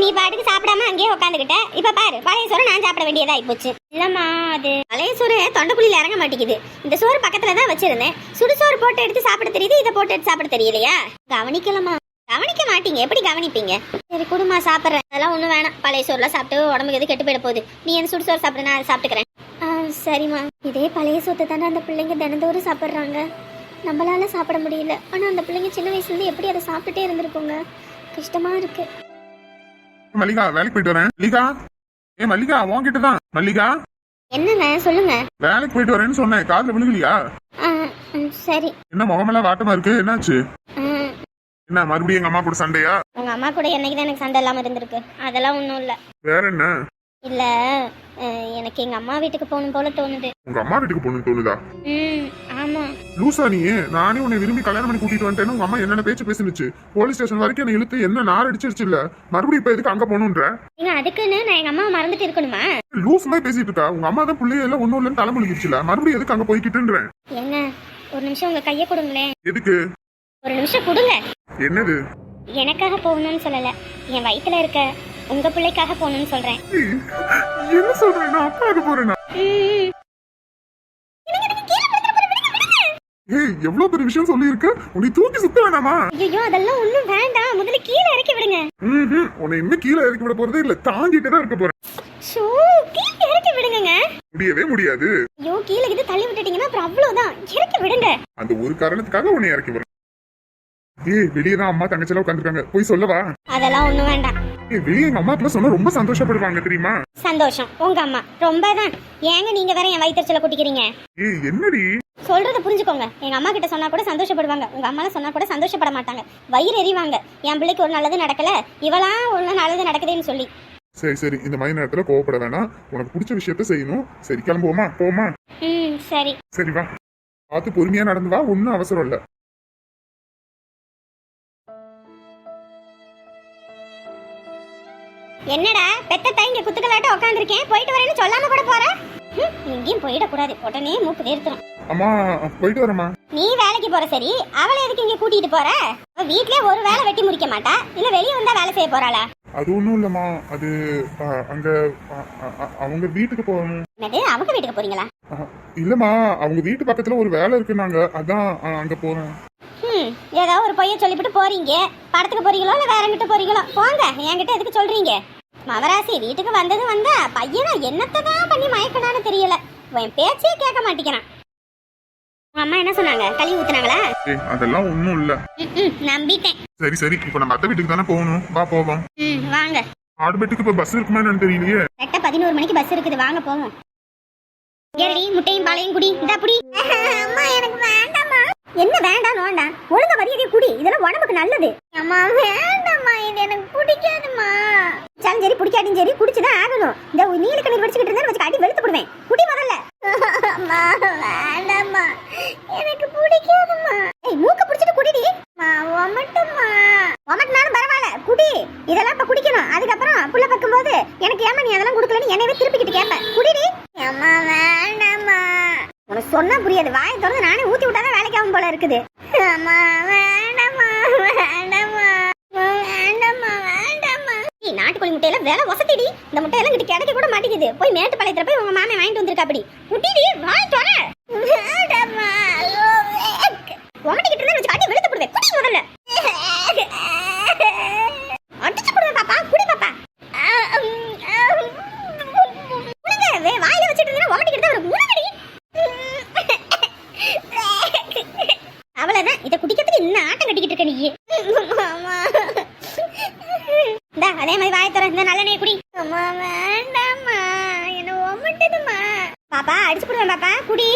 நீ பாட்டுக்கு சாப்பிடாம அங்கேயே உட்காந்துக்கிட்ட இப்ப பாரு பழைய சோறு நான் சாப்பிட வேண்டியதா போச்சு. இல்லம்மா அது பழைய சோறு தொண்டைக்குழியில இறங்க மாட்டேங்குது. இந்த சோறு பக்கத்துல தான் வச்சிருந்தேன். சுடுசோறு போட்டு எடுத்து சாப்பிட தெரியுது இதை போட்டு எடுத்து சாப்பிட தெரியலையா? கவனிக்கலம்மா. கவனிக்க மாட்டீங்க எப்படி கவனிப்பீங்க? சரி குடுமா சாப்பிட்றேன். அதெல்லாம் ஒன்றும் வேணாம். பழைய சோறுலாம் சாப்பிட்டு உடம்புக்கு எது கெட்டு போயிட போகுது. நீ எந்த சுடுசோறு சாப்பிடு நான் சாப்பிட்டுக்கிறேன். ஆ சரிம்மா. இதே பழைய சோத்தை தானே அந்த பிள்ளைங்க தினந்தோறும் சாப்பிட்றாங்க. நம்மளால சாப்பிட முடியல. ஆனால் அந்த பிள்ளைங்க சின்ன வயசுலேருந்து எப்படி அதை சாப்பிட்டுட்டே இருந்திருக்குங்க? கஷ்டமா இருக்கு. மல்லிகா வேலைக்கு போயிட்டு வரேன். மல்லிகா? ஏ மல்லிகா உன்கிட்ட தான் மல்லிகா? என்னங்க சொல்லுங்க. வேலைக்கு போயிட்டு வரேன்னு சொன்னேன். காதுல விழுகலையா? சரி. என்ன முகமெல்லாம் வாட்டமா இருக்கு? என்னாச்சு? என்ன மறுபடியும் எங்க அம்மா கூட சண்டையா? உங்க அம்மா கூட என்னைக்கு தான் எனக்கு சண்டை இல்லாமல் இருந்திருக்கு. அதெல்லாம் ஒன்றும் இல்லை. வேற என்ன? இல்லை எனக்கு எங்கள் அம்மா வீட்டுக்கு போகணும் போல தோணுது. உங்க அம்மா வீட்டுக்கு போகணும்னு தோணுதா? ம். லூசா நீ நானே உன்னை விரும்பி கல்யாணம் பண்ணி கூட்டிட்டு வந்துட்டேன்னு உங்க அம்மா என்னென்ன பேச்சு பேசுனுச்சு? போலீஸ் ஸ்டேஷன் வரைக்கும் என்ன இழுத்து என்ன நார் அடிச்சிருச்சு இல்ல? மறுபடியும் இப்ப எதுக்கு அங்க போகணுன்ற? நீங்க அதுக்குன்னு நான் எங்கள் அம்மாவை மறந்துட்டு இருக்கணுமா? லூஸ் மாதிரி பேசிட்டு இருக்கா? உங்க அம்மா தான் பிள்ளைய எல்லாம் ஒண்ணும் இல்லைன்னு தலைமுழுகிடுச்சுல மறுபடியும் எதுக்கு அங்க போய்கிட்டுன்றேன் என்ன? ஒரு நிமிஷம் உங்கள் கையை கொடுங்களேன். எதுக்கு? ஒரு நிமிஷம் கொடுங்க. என்னது? எனக்காக போகணும்னு சொல்லலை. என் வயித்துல இருக்க உங்க பிள்ளைக்காக போகணும்னு சொல்றேன். என்ன சொல்றேன்? நான் அப்பாவுக்கு போறேனா ம். ஏய் எவ்வளவு பெரிய விஷயம் சொல்லி இருக்க உன்னை தூக்கி சுத்த வேணாமா? ஐயோ அதெல்லாம் ஒண்ணும் வேண்டாம். முதல்ல கீழே இறக்கி விடுங்க. ம்ஹும். உன்னை இன்னும் கீழே இறக்கி விட போறதே இல்ல. தாங்கிட்டே தான் இருக்க போறேன். ஷோ கீழே இறக்கி விடுங்கங்க. முடியவே முடியாது. ஐயோ கீழே இது தள்ளி விட்டுட்டீங்கன்னா அப்புறம் அவ்வளவுதான். இறக்கி விடுங்க. அந்த ஒரு காரணத்துக்காக உன்னை இறக்கி விடுறேன். ஏய் வெளியே தான் அம்மா தங்கச்சிலாம் உட்காந்துருக்காங்க போய் சொல்லவா? அதெல்லாம் ஒண்ணும் வேண்டாம். வெளியே எங்க அம்மாக்குலாம் சொன்னா ரொம்ப சந்தோஷப்படுவாங்க தெரியுமா? சந்தோஷம். உங்க அம்மா. ரொம்ப தான் ஏங்க நீங்க வேற என் வயிற்றுச்சல குட்டிக்கிறீங்க? ஏய் என்னடி? சொல்றத புரிஞ்சுக்கோங்க. எங்க அம்மா கிட்ட சொன்னா கூட சந்தோஷப்படுவாங்க. உங்க அம்மா சொன்னா கூட சந்தோஷப்பட மாட்டாங்க. வயிறு எறிவாங்க என் பிள்ளைக்கு ஒரு நல்லது நடக்கல. இவளாம் ஒண்ணு நல்லது நடக்குதுன்னு சொல்லி. சரி சரி. இந்த மாதிரி நேரத்துல கோவப்பட வேணாம். உனக்கு பிடிச்ச விஷயத்த செய்யணும். சரி கிளம்புவோமா? போமா? ம் சரி. சரி வா. பார்த்து பொறுமையா நடந்து வா. ஒன்னும் அவசரம் இல்ல. என்னடா பெத்த தாய் இங்க குத்துக்கலாட்ட உட்காந்துருக்கேன் போயிட்டு வரேன்னு சொல்லாம கூட போற? எங்கேயும் போயிடக்கூடாது. உடனே மூக்கு வேர்த்துரும். அம்மா போயிட்டு வரேம்மா. நீ வேலைக்கு போற சரி. அவளை எதுக்கு இங்க கூட்டிட்டு போற? அவ வீட்லயே ஒரு வேலை வெட்டி முடிக்க மாட்டா. இல்ல வெளிய வந்தா வேலை செய்ய போறாளா? அது ஒண்ணும் இல்லம்மா. அது அங்க அவங்க வீட்டுக்கு போகணும் என்னது அவங்க வீட்டுக்கு போறீங்களா? இல்லம்மா. அவங்க வீட்டு பக்கத்துல ஒரு வேலை இருக்குனாங்க அதான் அங்க போறேன். ஏதோ ஒரு பொய்ய சொல்லிவிட்டு போறீங்க? படத்துக்கு போறீங்களோ இல்ல வேற எங்கிட்ட போறீங்களோ? போங்க. என்கிட்ட எதுக்கு சொல்றீங்க? மவராசி வீட்டுக்கு வந்தது வந்தா பையனா என்னத்தை தான் பண்ணி மயக்கனான்னு தெரியல. என் பேச்சே கேட்க மாட்டேங்கிறான். அம்மா என்ன சொன்னாங்க? களி ஊத்துனாங்களா? அதெல்லாம் ஒண்ணும் இல்ல. நம்பிட்டேன். சரி சரி. இப்ப நம்ம அத்தை வீட்டுக்கு தானே போகணும். வா போவோம். வாங்க. ஆடுபேட்டுக்கு இப்ப பஸ் இருக்குமா என்னன்னு தெரியலையே. கரெக்டா பதினோரு மணிக்கு பஸ் இருக்குது. வாங்க போவோம். ஏறி முட்டையும் பாலையும் குடி. இந்த வேண்டாம்மா என்ன வேண்டாம் வேண்டாம். ஒழுங்கா மரியாதை குடி. இதெல்லாம் உடம்புக்கு நல்லது. அம்மா வேண்டாம்மா. இது எனக்கு பிடிக்காதுமா சரி சரி பிடிக்காட்டியும் சரி. குடிச்சுதான் ஆகணும். இந்த நீல கண்ணீர் வச்சுக்கிட்டு இருந்தா வச்சு அடி வெளுத்து போடுவேன் குடி முதல்ல. வேண்டாம்மா. எனக்கு பிடிக்காதுமா ஏய் மூக்க பிடிச்சிட்டு குடிடி. ஒமட்டுமா ஒமட்டினாலும் பரவாயில்ல. குடி. இதெல்லாம் இப்ப குடிக்கணும். அதுக்கப்புறம் புள்ள பக்கும்போது எனக்கு ஏமா நீ அதெல்லாம் கொடுக்கலன்னு என்னவே திருப்பிக்கிட்டு கேட்பேன் குடிடி. அம்மா உனக்கு சொன்னா புரியாது. வாயை திறந்து நானே ஊத்தி விட்டாதான் வேலைக்கு ஆகும் போல இருக்குது. அம்மா வேண்டாம்மா நாட்டுக்கோழி முட்டையில வேலை வசதிடி. இந்த முட்டையெல்லாம் கிட்ட கிடைக்க கூட மாட்டேங்குது. போய் மேட்டுப்பாளையத்துல போய் உங்க மாமே வாங்கிட்டு வந்திருக்கா அப்படி முட்டிடி வாய் தர வேண்டாம்மா உமட்டிக்கிட்டு இருந்தா வச்சு காட்டி வெளுத்து போடுவேன். குடி முதல்ல அடிச்சு போடுவேன் பாப்பா குடி பாப்பா குடிங்க வே வாயில வச்சிட்டு இருந்தா உமட்டிக்கிட்டு தான் முழுங்கடி அவ்வளவுதான் இத குடிக்கிறதுக்கு இன்னும் ஆட்டம் கட்டிக்கிட்டு இருக்க நீ இந்தா அதே மாதிரி வாயை தர இந்த நல்லெண்ணெய் குடி அம்மா வேண்டாம்மா என்ன ஒமட்டுதுமா பாப்பா அடிச்சு போடுவேன் பாப்பா குடி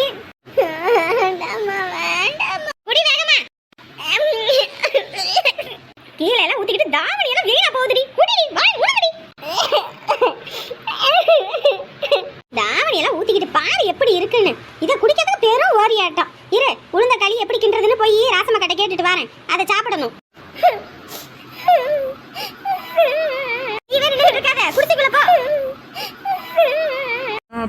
வேண்டாம்மா வேண்டாம்மா குடி வேகமா கீழே எல்லாம் ஊத்திக்கிட்டு தாவணி எல்லாம் வீணா போகுதுடி குடி வாய் மூடுடி தாவணி எல்லாம் ஊத்திக்கிட்டு பாரு இருக்குன்னு இத குடிக்கிறதுக்கு பெரும் ஓரியாட்டம் இரு உளுந்த களி எப்படி கிண்டுறதுன்னு போய் ராசம கடை கேட்டுட்டு வரேன். அதை சாப்பிடணும்.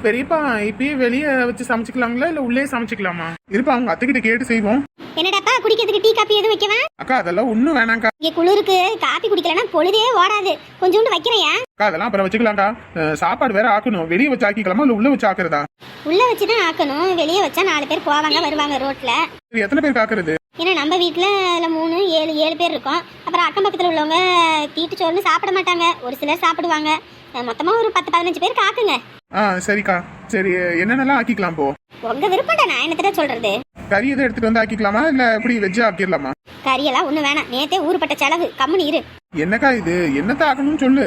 பெரியப்பா இப்பயே வெளியே வச்சு சமைச்சுக்கலாங்களா? இல்ல உள்ளே சமைச்சுக்கலாமா? இருப்பா அவங்க அத்தைக்கிட்ட கேட்டு செய்வோம். என்னடாப்பா குடிக்கிறதுக்கு டீ காப்பி எதுவும் வைக்கவா? அக்கா அதெல்லாம் ஒன்றும் வேணாம்க்கா. இங்க குளிருக்கு காப்பி குடிக்கலன்னா பொழுதே ஓடாது. கொஞ்சோண்டு வைக்கிறேன் அக்கா அதெல்லாம் அப்புறம் வச்சுக்கலாம்க்கா. அஹ், சாப்பாடு வேற ஆக்கணும். வெளியே வச்சு ஆக்கிக்கலாமா? இல்லை உள்ள வச்சு ஆக்குறதா? உள்ள வச்சுதான் ஆக்கணும். வெளியே வச்சா நாலு பேர் போவாங்க வருவாங்க ரோட்ல. இது எத்தனை பேருக்கு ஆக்குறது? ஏன்னா நம்ம வீட்டில் அதில் மூணு ஏழு ஏழு பேர் இருக்கோம். அப்புறம் அக்கம் பக்கத்தில் உள்ளவங்க தீட்டு சோறுன்னு சாப்பிட மாட்டாங்க. ஒரு சிலர் சாப்பிடுவாங்க. மொத்தமாக ஒரு பத்து பதினஞ்சு பேர் காக்குங்க ஆ சரிக்கா. சரி என்னென்னலாம் ஆக்கிக்கலாம் போ? உங்க விருப்பம்டா நான் என்னத்திட்ட சொல்றது? கறி எதை எடுத்துட்டு வந்து ஆக்கிக்கலாமா? இல்லை எப்படி வெஜ்ஜா ஆக்கிடலாமா? கறியெல்லாம் ஒன்றும் வேணாம். நேத்தே ஊருப்பட்ட செலவு. கம்முனு இரு. என்னக்கா இது? என்னத்த ஆக்கணும்னு சொல்லு.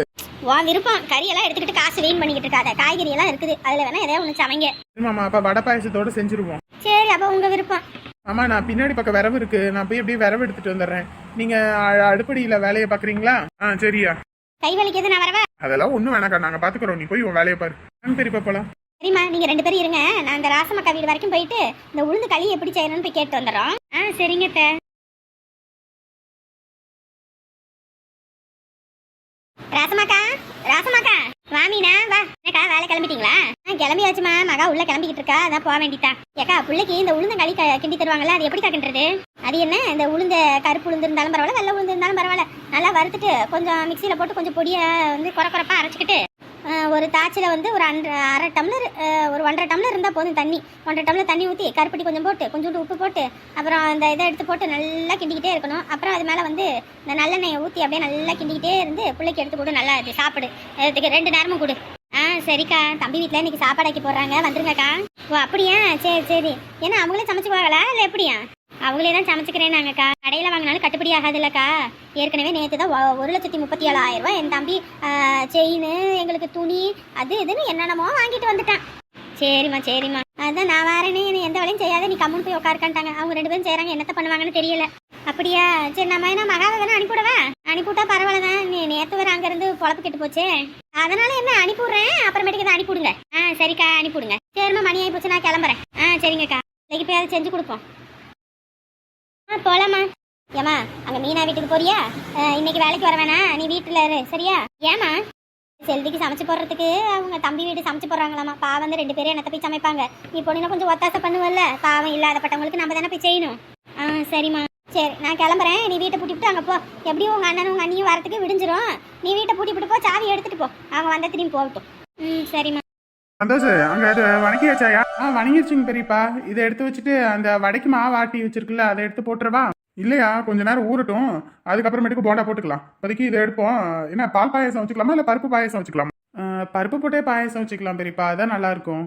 உன் விருப்பம். கறியெல்லாம் எடுத்துக்கிட்டு காசு வீண் பண்ணிக்கிட்டு இருக்காத. காய்கறி எல்லாம் இருக்குது. அதில் வேணா எதையா ஒன்று சமைங்க. மாமா அப்ப வடை பாயசத்தோட செஞ்சிருவோம். சரி அப்போ உங்க விருப்பம். ஆமா நான் பின்னாடி பக்கம் விரவு இருக்கு. நான் போய் அப்படியே விரவு எடுத்துட்டு வந்துடுறேன். நீங்க அடுப்படியில வேலையை பாக்குறீங்களா? ஆ சரியா. கை வலிக்கிறது நான் வரவா? அதெல்லாம் ஒண்ணும் வேணாக்கா. நாங்க பாத்துக்கிறோம். நீ போய் உன் வேலையை பாரு. பெரியப்பா போலாம்? சரிம்மா நீங்க ரெண்டு பேரும் இருங்க. நான் அந்த ராசமக்கா வீடு வரைக்கும் போயிட்டு இந்த உளுந்து களி எப்படி செய்யணும்னு போய் கேட்டு வந்துடுறோம். ஆ சரிங்க அத்தை. ராசமாக்கா ராசமாக்கா வாமினா வா. என்னக்கா வேலை கிளம்பிட்டீங்களா? ஆ கிளம்பியாச்சுமா. மகா உள்ள கிளம்பிக்கிட்டு இருக்கா. அதான் போக வேண்டியதா. ஏக்கா பிள்ளைக்கு இந்த உளுந்த களி கிண்டி தருவாங்கல்ல அது எப்படி கிண்டுறது அது என்ன? இந்த உளுந்த கருப்பு உளுந்து இருந்தாலும் பரவாயில்ல வெள்ளை உளுந்து இருந்தாலும் பரவாயில்ல. நல்லா வறுத்துட்டு கொஞ்சம் மிக்சியில் போட்டு கொஞ்சம் பொடியை வந்து குறை குறைப்பா அரைச்சிக்கிட்டு ஒரு தாச்சில் வந்து ஒரு அன்ற அரை டம்ளர் ஒரு ஒன்றரை டம்ளர் இருந்தால் போதும் தண்ணி. ஒன்றரை டம்ளர் தண்ணி ஊற்றி கருப்பட்டி கொஞ்சம் போட்டு கொஞ்சோண்டு உப்பு போட்டு அப்புறம் அந்த இதை எடுத்து போட்டு நல்லா கிண்டிக்கிட்டே இருக்கணும். அப்புறம் அது மேலே வந்து இந்த நல்லெண்ணெயை ஊற்றி அப்படியே நல்லா கிண்டிக்கிட்டே இருந்து பிள்ளைக்கு எடுத்து கொடு நல்லா இது சாப்பிடு. அதுக்கு ரெண்டு நேரமும் கொடு. ஆ சரிக்கா. தம்பி வீட்டில் இன்னைக்கு சாப்பாடாக்கி போடுறாங்க வந்துருங்கக்கா. ஓ அப்படியா? சரி சரி. ஏன்னா அவங்களே சமைச்சுக்குவாங்களா இல்லை எப்படியா? அவங்களே தான் சமைச்சுக்கிறேன் நாங்கக்கா கடையில் வாங்கினாலும் கட்டுப்படி ஆகாதுல்லக்கா. ஏற்கனவே நேற்று தான் ஒரு லட்சத்தி முப்பத்தி ஏழாயிரம் ரூபாய் என் தம்பி செயின் எங்களுக்கு துணி அது இதுன்னு என்னென்னமோ வாங்கிட்டு வந்துட்டான். சரிம்மா சரிம்மா. அதான் நான் வரேனே நீ எந்த வேலையும் செய்யாத நீ கம்முன்னு போய் உட்காருக்கான்ட்டாங்க. அவங்க ரெண்டு பேரும் செய்கிறாங்க என்னத்த பண்ணுவாங்கன்னு தெரியல. அப்படியா? சரி நம்ம என்ன மகாவை வேணா அனுப்பிவிடவா? அனுப்பிவிட்டா பரவாயில்ல தான். நீ நேற்று வேற அங்கேருந்து பொழப்பு கெட்டு போச்சே. அதனால என்ன அனுப்பிவிட்றேன். அப்புறமேட்டுக்கு தான் அனுப்பிவிடுங்க. ஆ சரிக்கா அனுப்பிவிடுங்க. சரிம்மா மணி ஆகி போச்சு நான் கிளம்புறேன். ஆ சரிங்கக்கா. இன்னைக்கு போய் அதை செஞ்சு கொடுப்போம். போலாமா? ஏமா அங்க மீனா வீட்டுக்கு போறியா? இன்னைக்கு வேலைக்கு வர வேணாம். நீ வீட்டுல இரு சரியா? ஏமா செல்விக்கு சமைச்சு போடுறதுக்கு அவங்க தம்பி வீடு சமைச்சு போடுறாங்களாமா பாவம் வந்து ரெண்டு பேரும் என்னத்த போய் சமைப்பாங்க. நீ பொண்ணுனா கொஞ்சம் ஒத்தாசை பண்ணுவல்ல. பாவம் இல்லாதப்பட்டவங்களுக்கு நம்ம தானே போய் செய்யணும். ஆ சரிம்மா. சரி நான் கிளம்புறேன். நீ வீட்டை பூட்டிவிட்டு அங்கே போ. எப்படியும் உங்கள் அண்ணனும் உங்கள் அண்ணியும் வரத்துக்கு விடிஞ்சிரும். நீ வீட்டை பூட்டிவிட்டு போ சாவி எடுத்துகிட்டு போ. அவங்க வந்த திரும்பி போகட்டும். ம் சரிம்மா. சந்தோஷ் அங்க அது வணங்கியாச்சாயா ஆ வணங்கிடுச்சுங்க பெரியப்பா. இதை எடுத்து வச்சுட்டு அந்த வடைக்கு மாவு ஆட்டி வச்சிருக்குல்ல அதை எடுத்து போட்டுறவா? இல்லையா கொஞ்ச நேரம் ஊறட்டும். அதுக்கப்புறமேட்டுக்கு போண்டா போட்டுக்கலாம். இப்போதைக்கு இதை எடுப்போம். என்ன பால் பாயாசம் வச்சுக்கலாமா இல்லை பருப்பு பாயாசம் வச்சுக்கலாமா? பருப்பு போட்டே பாயாசம் வச்சுக்கலாம் பெரியப்பா. அதான் நல்லா இருக்கும்.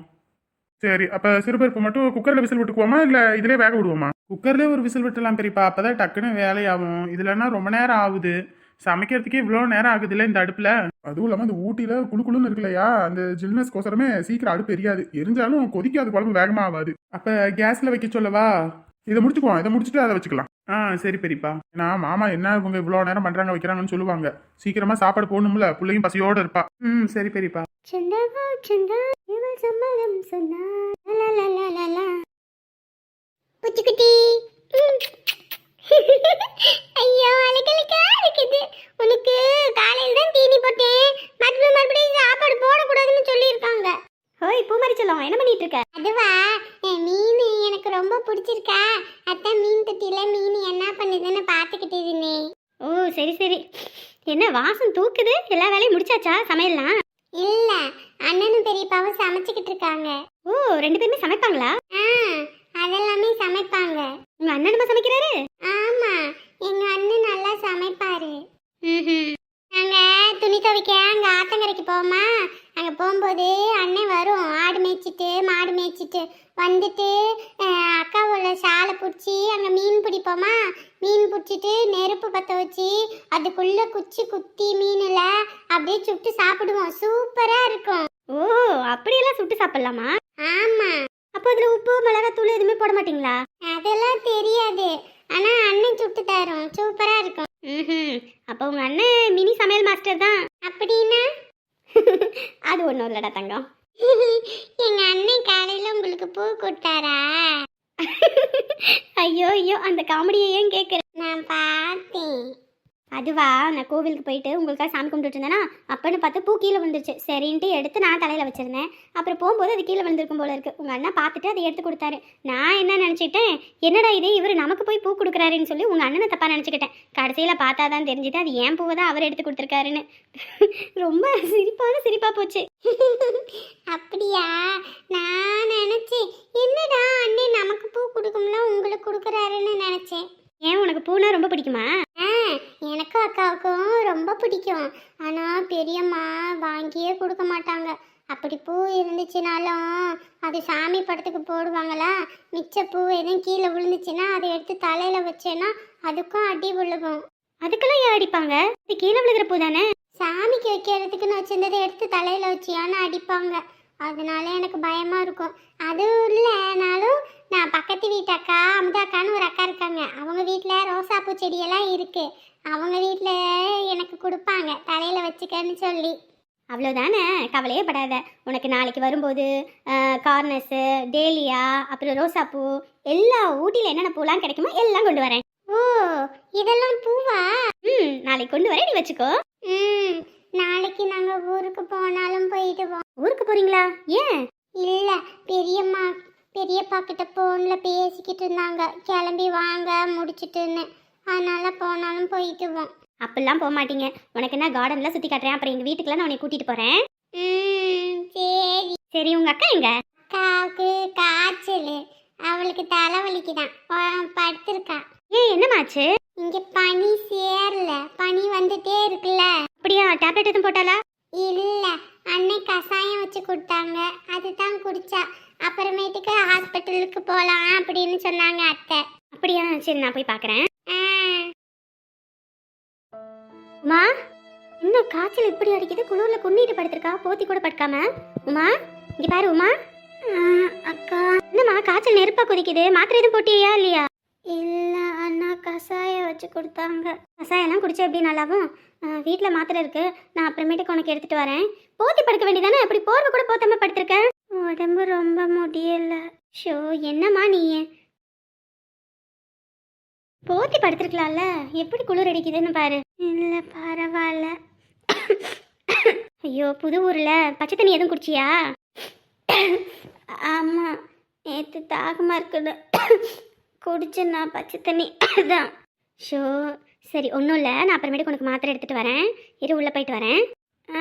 சரி அப்ப சிறுபருப்பு மட்டும் குக்கர்ல விசில் விட்டுக்குவோமா இல்ல இதுலயே வேக விடுவோமா? குக்கர்லயே ஒரு விசில் விட்டுலாம் பெரியப்பா. அப்பதான் டக்குன்னு வேலையாகும். இதுலன்னா ரொம்ப நேரம் ஆகுது. சமைக்கிறதுக்கே இவ்வளோ நேரம் ஆகுதுல்ல இந்த அடுப்புல? அதுவும் இல்லாம இந்த ஊட்டியில குளு குளுன்னு இருக்குல்லையா அந்த ஜில்னஸ் கோசரமே சீக்கிரம் அடுப்பு எரியாது. எரிஞ்சாலும் கொதிக்காது குழம்பு வேகமா ஆகாது அப்ப கேஸ்ல வைக்க சொல்லவா? இதை முடிச்சுக்குவோம் இதை முடிச்சுட்டு அதை வச்சுக்கலாம். ஆ சரி பெரியப்பா. ஏன்னா மாமா என்ன இவங்க இவ்வளோ நேரம் பண்றாங்க வைக்கிறாங்கன்னு சொல்லுவாங்க. சீக்கிரமா சாப்பாடு போடணும்ல பிள்ளையும் பசியோட இருப்பா. ம் சரி பெரியப்பா. சந்தகா சந்தா இவள் சம்மதம் சொன்னா லா லா லா லா லா குட்டி குட்டி ம். ஐயோ அழகழகா இருக்குது உனக்கு காலையில தான் தீனி போட்டேன் மறுபடியும் மறுபடியும் சாப்பாடு போடக்கூடாதுன்னு சொல்லியிருக்காங்க ஓய் பூமாரி சொல்லுவோம் என்ன பண்ணிட்டு இருக்க அதுவா மீன் எனக்கு ரொம்ப பிடிச்சிருக்கா அதான் மீன் தொட்டியில மீன் என்ன பண்ணுதுன்னு பார்த்துக்கிட்டு இருந்தேன் ஓ சரி சரி என்ன வாசம் தூக்குது? எல்லா வேலையும் முடிச்சாச்சா சமையல்லாம்? இல்ல அண்ணனும் பெரியப்பாவும் சமைச்சுக்கிட்டு இருக்காங்க. ஓ ரெண்டு பேருமே சமைப்பாங்களா? அதெல்லாமே சமைப்பாங்க. உங்க அண்ணனுமா சமைக்கிறாரு ஆமா எங்க அண்ணன் நல்லா சமைப்பாரு நாங்க துணி துவைக்க அங்க ஆத்தங்கரைக்கு போவோமா அங்க போகும்போது அண்ணன் வரும் ஆடு மேய்ச்சிட்டு மாடு மேய்ச்சிட்டு வந்துட்டு அஹ், அக்காவோட சாலை பிடிச்சி அங்கே மீன் பிடிப்போமா மீன் பிடிச்சிட்டு நெருப்பு பற்ற வச்சு அதுக்குள்ளே குச்சி குத்தி மீனில் அப்படியே சுட்டு சாப்பிடுவோம். சூப்பராக இருக்கும். ஓ அப்படியெல்லாம் சுட்டு சாப்பிடலாமா? ஆமாம் அப்போ அதில் உப்பு மிளகாத்தூள் எதுவுமே போட மாட்டீங்களா? அதெல்லாம் தெரியாது. ஆனால் அண்ணன் சுட்டு தரும். சூப்பராக இருக்கும். ம் அப்போ உங்கள் அண்ணன் மினி சமையல் மாஸ்டர் தான். அப்படின்னா? அது ஒன்றும் இல்லடா தங்கம். எங்க அண்ணன் காலையில உங்களுக்கு பூ கொடுத்தாரா? ஐயோ ஐயோ அந்த காமெடியை ஏன் கேட்குற நான் பார்த்தேன். அதுவா நான் கோவிலுக்கு போயிட்டு உங்களுக்காக சாமி கும்பிட்டுட்டு இருந்தேனா அப்பன்னு பார்த்து பூ கீழே விழுந்துருச்சு. சரின்ட்டு எடுத்து நான் தலையில் வச்சிருந்தேன். அப்புறம் போகும்போது அது கீழே விழுந்திருக்கும் போல இருக்கு. உங்கள் அண்ணா பார்த்துட்டு அதை எடுத்து கொடுத்தாரு. நான் என்ன நினச்சிட்டேன்? என்னடா இது? இவர் நமக்கு போய் பூ கொடுக்குறாருன்னு சொல்லி உங்கள் அண்ணனை தப்பாக நினச்சிக்கிட்டேன். கடைசியில் பார்த்தா தான் தெரிஞ்சுது அது ஏன் பூவை தான் அவர் எடுத்து கொடுத்துருக்காருன்னு. ரொம்ப சிரிப்பான சிரிப்பாக போச்சு. அப்படியா? நான் நினச்சேன் என்னடா அண்ணே நமக்கு பூ கொடுக்கும்ல உங்களுக்கு கொடுக்குறாருன்னு நினச்சேன். ஏன் உனக்கு பூனா ரொம்ப பிடிக்குமா? ஆ எனக்கும் அக்காவுக்கும் ரொம்ப பிடிக்கும். ஆனால் பெரியம்மா வாங்கியே கொடுக்க மாட்டாங்க. அப்படி பூ இருந்துச்சுனாலும் அது சாமி படத்துக்கு போடுவாங்களா? மிச்ச பூ எதுவும் கீழே விழுந்துச்சுன்னா அதை எடுத்து தலையில் வச்சேன்னா அதுக்கும் அடி விழுகும். அதுக்கெல்லாம் ஏன் அடிப்பாங்க? இது கீழே விழுகிற பூ தானே? சாமிக்கு வைக்கிறதுக்குன்னு வச்சிருந்ததை எடுத்து தலையில் வச்சியான்னு அடிப்பாங்க. அதனால எனக்கு பயமா இருக்கும். அதுவும் இல்லைனாலும் நான் பக்கத்து வீட்டு அக்கா அமுதா அக்கான்னு ஒரு அக்கா இருக்காங்க. அவங்க வீட்டில் ரோசாப்பூ செடியெல்லாம் இருக்கு. அவங்க வீட்டில் எனக்கு கொடுப்பாங்க. தலையில் வச்சுக்கன்னு சொல்லி. அவ்வளோதானே கவலையே படாத. உனக்கு நாளைக்கு வரும்போது கார்னஸு டேலியா அப்புறம் ரோசாப்பூ எல்லா ஊட்டியில் என்னென்ன பூலாம் கிடைக்குமோ எல்லாம் கொண்டு வரேன். ஓ இதெல்லாம் பூவா? ம் நாளைக்கு கொண்டு வரேன் நீ வச்சுக்கோ. ம் நாளைக்கு நாங்கள் ஊருக்கு போனாலும் போயிடுவோம். ஊருக்கு போறீங்களா? ஏன்? இல்லை பெரியம்மா பெரியப்பா கிட்ட ஃபோனில் பேசிக்கிட்டு இருந்தாங்க. கிளம்பி வாங்க முடிச்சிட்டுன்னு. அதனால போனாலும் போயிட்டுவோம் அப்படிலாம் போக மாட்டீங்க. உனக்கு என்ன கார்டன்ல சுற்றி காட்டுறேன்? அப்புறம் எங்கள் வீட்டுக்குலாம் நான் உன்னை கூட்டிகிட்டு போகிறேன் சரி. சரி உங்கள் அக்கா எங்க? அக்காவுக்கு காய்ச்சல். அவளுக்கு தலைவலிக்கு தான் படுத்திருக்கா. ஏன் என்னமாச்சு? இங்க பனி சேரல. பனி வந்துட்டே இருக்குல்ல. அப்படியா? டேப்லெட் எதுவும் போட்டாலா இல்ல அன்னை கசாயம் வச்சு கொடுத்தாங்க. அதுதான் குடிச்சா. போகலாம் அப்படின்னு சொன்னாங்க அத்தை. அப்படியா? சரி நான் போய் பார்க்குறேன் உமா இன்னும் காய்ச்சல் இப்படி அடிக்குது. குளிர்ல குன்னிட்டு படுத்திருக்கா? போத்தி கூட படுக்காம. உமா இங்க பாரு உமா. அக்கா. என்னம்மா காய்ச்சல் நெருப்பா குதிக்குது. மாத்திரை எதுவும் போட்டியா இல்லையா? இல்ல அண்ணா கஷாயம் வச்சு கொடுத்தாங்க. கஷாயம்லாம் குடிச்சா எப்படி நல்லாவும்? வீட்டில் மாத்திரை இருக்கு. நான் அப்புறமேட்டுக்கு உனக்கு எடுத்துட்டு வரேன். போத்தி படுக்க வேண்டியதானே? அப்படி போர்வை கூட போத்தாம படுத்திருக்கேன் உடம்பு ரொம்ப முடியல. ஷோ என்னம்மா நீ? போத்தி படுத்திருக்கலாம்ல. எப்படி குளிர் அடிக்குதுன்னு பாரு. இல்லை பரவாயில்ல ஐயோ புது ஊரில். பச்சை தண்ணி எதுவும் குடிச்சியா? ஆமாம் நேற்று தாகமாக இருக்குது. குடிச்சேன்னா பச்சை தண்ணி. தான் ஷோ சரி ஒன்றும் இல்லை. நான் அப்புறமேட்டுக்கு உனக்கு மாத்திரை எடுத்துகிட்டு வரேன். இரு உள்ளே போயிட்டு வரேன். ஆ.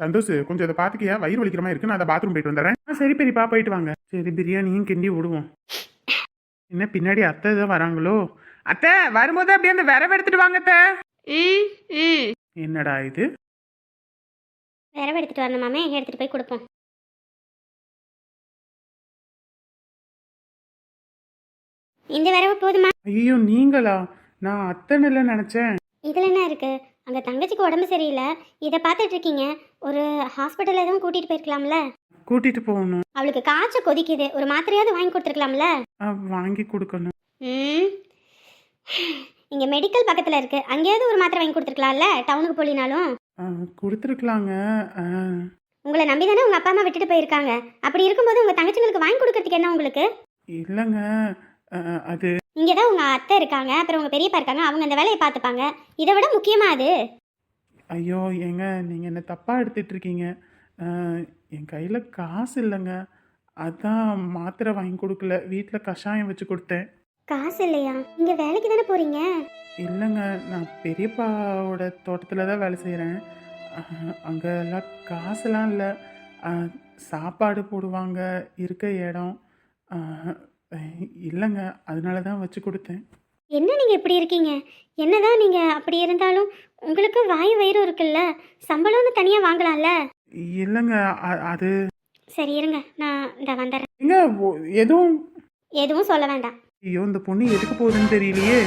சந்தோஷ் கொஞ்சம் அதை பாத்துக்கியா வயிறு வலிக்கிற மாதிரி இருக்கு? நான் அதை பாத்ரூம் போயிட்டு வந்துடுறேன். ஆ, சரி பெரியப்பா போயிட்டு வாங்க. சரி பிரியாணியும் கிண்டி விடுவோம். என்ன பின்னாடி அத்தை தான் வராங்களோ? அத்தை வரும்போது அப்படியே அந்த விரவ எடுத்துட்டு வாங்க அத்தை. என்னடா இது? விரவ எடுத்துகிட்டு வரணும் மாமே. எடுத்துகிட்டு போய் கொடுப்போம். இந்த விரவு போதுமா? ஐயோ நீங்களா? நான் அத்தைன்னு நினைச்சேன். இதில் என்ன இருக்கு? அங்கே தங்கச்சிக்கு உடம்பு சரியில்லை. இதை பார்த்துட்டு இருக்கீங்க. ஒரு ஹாஸ்பிட்டல் எதுவும் கூட்டிகிட்டு போயிருக்கலாம்ல? கூட்டிட்டு போகணும். அவளுக்கு காய்ச்சல் கொதிக்குது. ஒரு மாத்திரையாவது வாங்கி கொடுத்துருக்கலாம்ல? வாங்கி கொடுக்கணும். ம். இங்கே மெடிக்கல் பக்கத்தில் இருக்கு. அங்கேயாவது ஒரு மாத்திரை வாங்கி கொடுத்துருக்கலாம்ல? டவுனுக்கு போலினாலும்? கொடுத்துருக்கலாங்க. உங்களை நம்பி தானே உங்கள் அப்பா அம்மா விட்டுட்டு போயிருக்காங்க. அப்படி இருக்கும்போது உங்கள் தங்கச்சிங்களுக்கு வாங்கி கொடுக்கறதுக்கு என்ன உங்களுக்கு? இல்லைங்க. அது இங்கே தான் உங்கள் அத்தை இருக்காங்க அப்புறம் உங்கள் பெரியப்பா இருக்காங்க அவங்க அந்த வேலையை பார்த்துப்பாங்க. இதை விட முக்கியமாக அது? ஐயோ ஏங்க நீங்கள் என்ன தப்பாக எடுத்துட்டு இருக்கீங்க? என் கையில் காசு இல்லைங்க. அதான் மாத்திரை வாங்கி கொடுக்கல. வீட்டில் கஷாயம் வச்சு கொடுத்தேன். காசு இல்லையா? இங்கே வேலைக்கு தானே போகிறீங்க இல்லைங்க நான் பெரியப்பாவோட தோட்டத்தில் தான் வேலை செய்கிறேன் அங்கே எல்லாம் காசுலாம் இல்லை. சாப்பாடு போடுவாங்க இருக்க இடம். இல்லைங்க அதனால தான் வச்சு கொடுத்தேன். என்ன நீங்கள் இப்படி இருக்கீங்க? என்னதான் நீங்கள் அப்படி இருந்தாலும் உங்களுக்கு வாய் வயிறும் இருக்குல்ல? சம்பளம்னு தனியாக வாங்கலாம்ல? இல்லைங்க அ- அது சரி இருங்க. நான் இந்த வந்துடுறேன் எங்க ஒ- எதுவும்? எதுவும் சொல்ல வேண்டாம். ஐயோ இந்த பொண்ணு எதுக்கு போகுதுன்னு தெரியலையே.